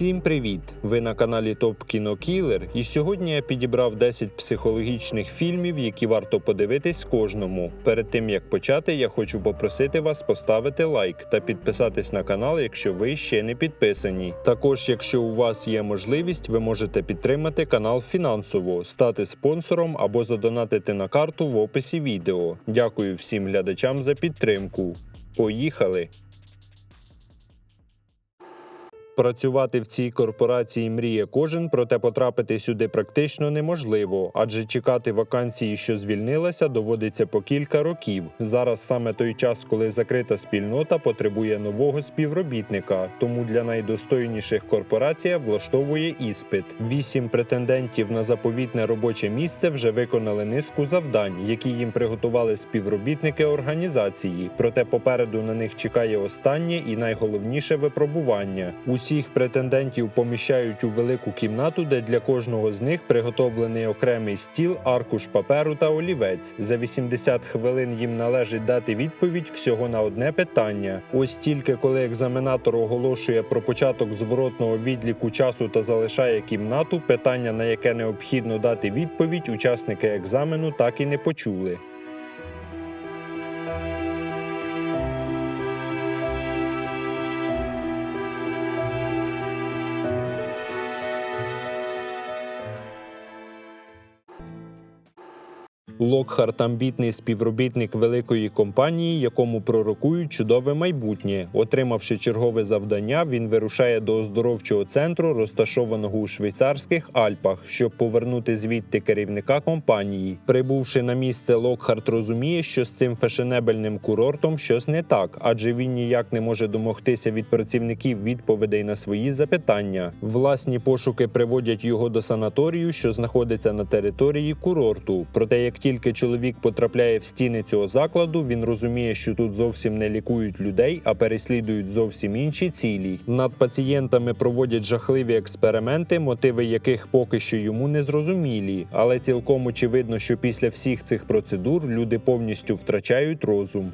Всім привіт! Ви на каналі Топ Кіно Кілер, і сьогодні я підібрав 10 психологічних фільмів, які варто подивитись кожному. Перед тим як почати, я хочу попросити вас поставити лайк та підписатись на канал, якщо ви ще не підписані. Також, якщо у вас є можливість, ви можете підтримати канал фінансово, стати спонсором або задонатити на карту в описі відео. Дякую всім глядачам за підтримку. Поїхали! Працювати в цій корпорації мріє кожен, проте потрапити сюди практично неможливо, адже чекати вакансії, що звільнилася, доводиться по кілька років. Зараз саме той час, коли закрита спільнота потребує нового співробітника. Тому для найдостойніших корпорація влаштовує іспит. Вісім претендентів на заповітне робоче місце вже виконали низку завдань, які їм приготували співробітники організації. Проте попереду на них чекає останнє і найголовніше випробування. Усіх претендентів поміщають у велику кімнату, де для кожного з них приготовлений окремий стіл, аркуш паперу та олівець. За 80 хвилин їм належить дати відповідь всього на одне питання. Ось тільки коли екзаменатор оголошує про початок зворотного відліку часу та залишає кімнату, питання, на яке необхідно дати відповідь, учасники екзамену так і не почули. Локхарт амбітний співробітник великої компанії, якому пророкують чудове майбутнє. Отримавши чергове завдання, він вирушає до оздоровчого центру, розташованого у швейцарських Альпах, щоб повернути звідти керівника компанії. Прибувши на місце, Локхарт розуміє, що з цим фешенебельним курортом щось не так, адже він ніяк не може домогтися від працівників відповідей на свої запитання. Власні пошуки приводять його до санаторію, що знаходиться на території курорту. Проте, як тільки чоловік потрапляє в стіни цього закладу, він розуміє, що тут зовсім не лікують людей, а переслідують зовсім інші цілі. Над пацієнтами проводять жахливі експерименти, мотиви яких поки що йому не зрозумілі. Але цілком очевидно, що після всіх цих процедур люди повністю втрачають розум.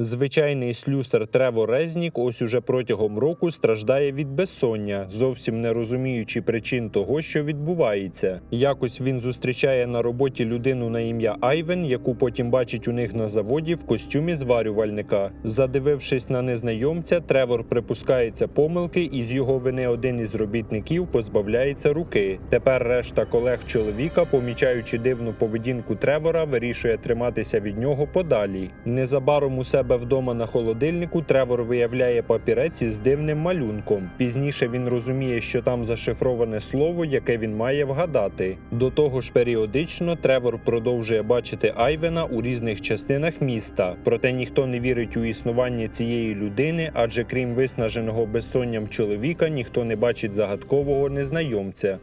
Звичайний слюсар Тревор Резнік ось уже протягом року страждає від безсоння, зовсім не розуміючи причин того, що відбувається. Якось він зустрічає на роботі людину на ім'я Айвен, яку потім бачить у них на заводі в костюмі зварювальника. Задивившись на незнайомця, Тревор припускається помилки, і з його вини один із робітників позбавляється руки. Тепер решта колег чоловіка, помічаючи дивну поведінку Тревора, вирішує триматися від нього подалі. Незабаром у себе вдома на холодильнику Тревор виявляє папірець із дивним малюнком. Пізніше він розуміє, що там зашифроване слово, яке він має вгадати. До того ж, періодично Тревор продовжує бачити Айвена у різних частинах міста. Проте ніхто не вірить у існування цієї людини, адже крім виснаженого безсонням чоловіка, ніхто не бачить загадкового незнайомця.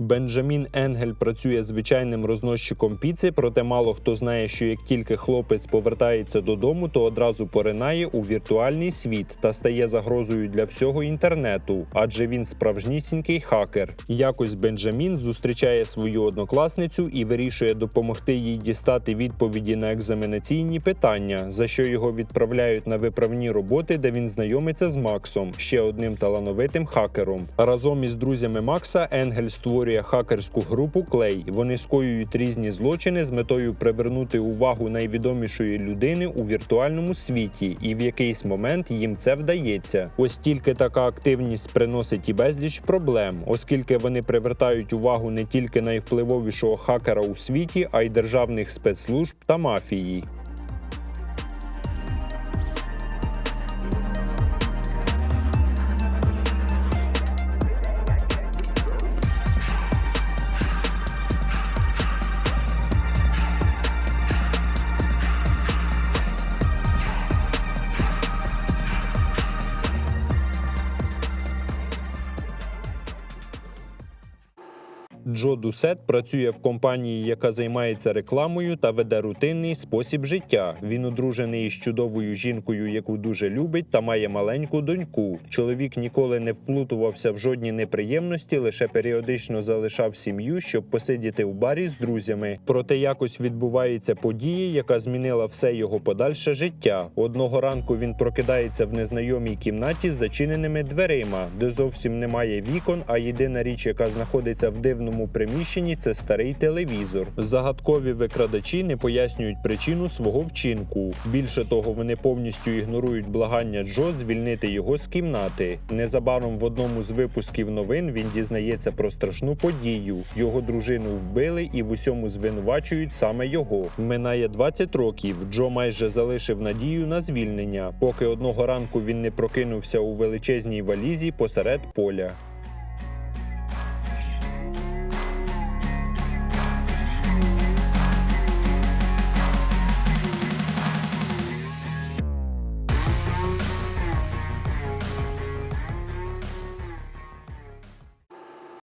Бенджамін Енгель працює звичайним розносчиком піци, проте мало хто знає, що як тільки хлопець повертається додому, то одразу поринає у віртуальний світ та стає загрозою для всього інтернету, адже він справжнісінький хакер. Якось Бенджамін зустрічає свою однокласницю і вирішує допомогти їй дістати відповіді на екзаменаційні питання, за що його відправляють на виправні роботи, де він знайомиться з Максом, ще одним талановитим хакером. Разом із друзями Макса Енгель створює хакерську групу Клей. Вони скоюють різні злочини з метою привернути увагу найвідомішої людини у віртуальному світі, і в якийсь момент їм це вдається. Ось тільки така активність приносить і безліч проблем, оскільки вони привертають увагу не тільки найвпливовішого хакера у світі, а й державних спецслужб та мафії. Джо Дусет працює в компанії, яка займається рекламою та веде рутинний спосіб життя. Він одружений із чудовою жінкою, яку дуже любить, та має маленьку доньку. Чоловік ніколи не вплутувався в жодні неприємності, лише періодично залишав сім'ю, щоб посидіти у барі з друзями. Проте якось відбувається подія, яка змінила все його подальше життя. Одного ранку він прокидається в незнайомій кімнаті з зачиненими дверима, де зовсім немає вікон, а єдина річ, яка знаходиться в дивному приміщенні, це старий телевізор. Загадкові викрадачі не пояснюють причину свого вчинку. Більше того, вони повністю ігнорують благання Джо звільнити його з кімнати. Незабаром в одному з випусків новин він дізнається про страшну подію. Його дружину вбили і в усьому звинувачують саме його. Минає 20 років. Джо майже залишив надію на звільнення, поки одного ранку він не прокинувся у величезній валізі посеред поля.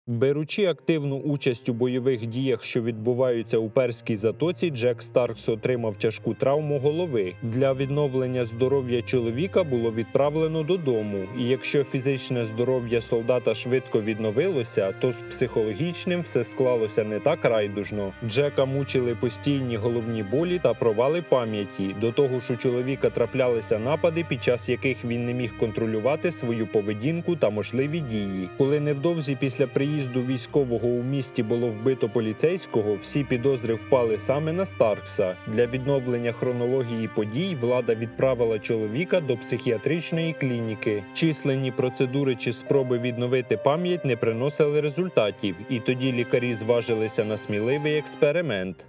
Беручи активну участь у бойових діях, що відбуваються у перській затоці, Джек Старкс отримав тяжку травму голови. Для відновлення здоров'я чоловіка було відправлено додому. І якщо фізичне здоров'я солдата швидко відновилося, то з психологічним все склалося не так райдужно. Джека мучили постійні головні болі та провали пам'яті. До того ж, у чоловіка траплялися напади, під час яких він не міг контролювати свою поведінку та можливі дії. Коли невдовзі після приїзду військового у місті було вбито поліцейського, всі підозри впали саме на Старкса. Для відновлення хронології подій влада відправила чоловіка до психіатричної клініки. Численні процедури чи спроби відновити пам'ять не приносили результатів, і тоді лікарі зважилися на сміливий експеримент.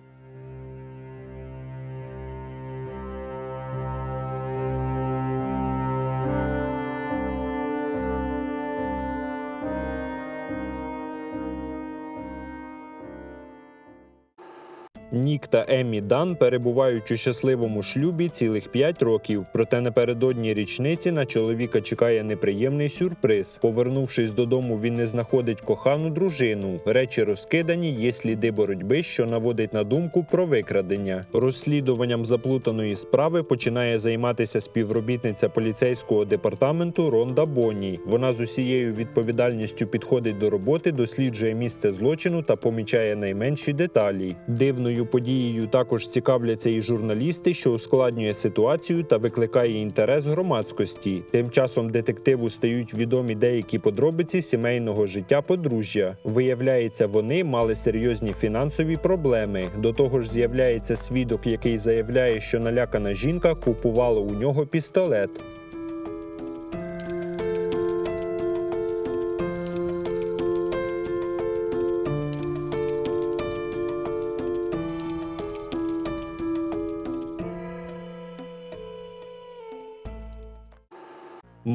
Нік та Еммі Дан перебувають у щасливому шлюбі цілих 5 років. Проте напередодні річниці на чоловіка чекає неприємний сюрприз. Повернувшись додому, він не знаходить кохану дружину. Речі розкидані, є сліди боротьби, що наводить на думку про викрадення. Розслідуванням заплутаної справи починає займатися співробітниця поліцейського департаменту Ронда Бонні. Вона з усією відповідальністю підходить до роботи, досліджує місце злочину та помічає найменші деталі. Дивною подією також цікавляться і журналісти, що ускладнює ситуацію та викликає інтерес громадськості. Тим часом детективу стають відомі деякі подробиці сімейного життя подружжя. Виявляється, вони мали серйозні фінансові проблеми. До того ж, з'являється свідок, який заявляє, що налякана жінка купувала у нього пістолет.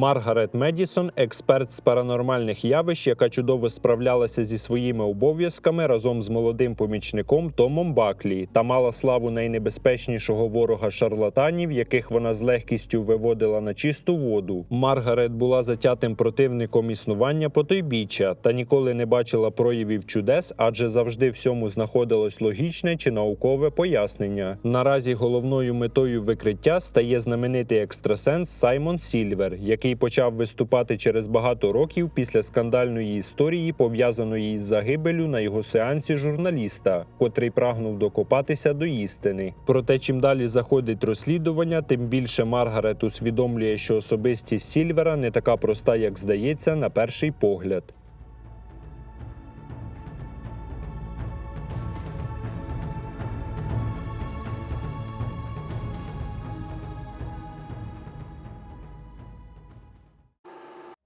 Маргарет Медісон, експерт з паранормальних явищ, яка чудово справлялася зі своїми обов'язками разом з молодим помічником Томом Баклі та мала славу найнебезпечнішого ворога шарлатанів, яких вона з легкістю виводила на чисту воду. Маргарет була затятим противником існування потойбіччя та ніколи не бачила проявів чудес, адже завжди всьому знаходилось логічне чи наукове пояснення. Наразі головною метою викриття стає знаменитий екстрасенс Саймон Сільвер, який почав виступати через багато років після скандальної історії, пов'язаної із загибелю на його сеансі журналіста, котрий прагнув докопатися до істини. Проте, чим далі заходить розслідування, тим більше Маргарет усвідомлює, що особистість Сільвера не така проста, як здається, на перший погляд.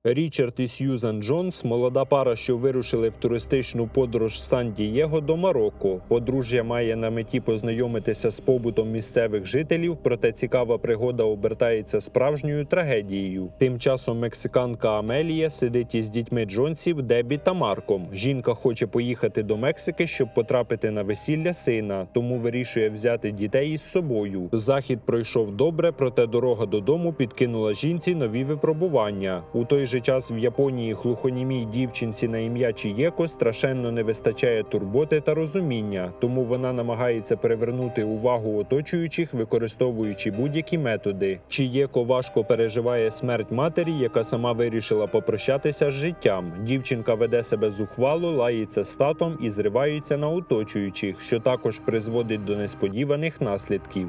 Річард і Сьюзан Джонс молода пара, що вирушили в туристичну подорож Сан-Дієго до Марокко. Подружжя має на меті познайомитися з побутом місцевих жителів, проте цікава пригода обертається справжньою трагедією. Тим часом мексиканка Амелія сидить із дітьми Джонсів Дебі та Марком. Жінка хоче поїхати до Мексики, щоб потрапити на весілля сина, тому вирішує взяти дітей із собою. Захід пройшов добре, проте дорога додому підкинула жінці нові випробування. У той же же час в Японії глухонімій дівчинці на ім'я Чієко страшенно не вистачає турботи та розуміння, тому вона намагається привернути увагу оточуючих, використовуючи будь-які методи. Чієко важко переживає смерть матері, яка сама вирішила попрощатися з життям. Дівчинка веде себе зухвало, лається з татом і зривається на оточуючих, що також призводить до несподіваних наслідків.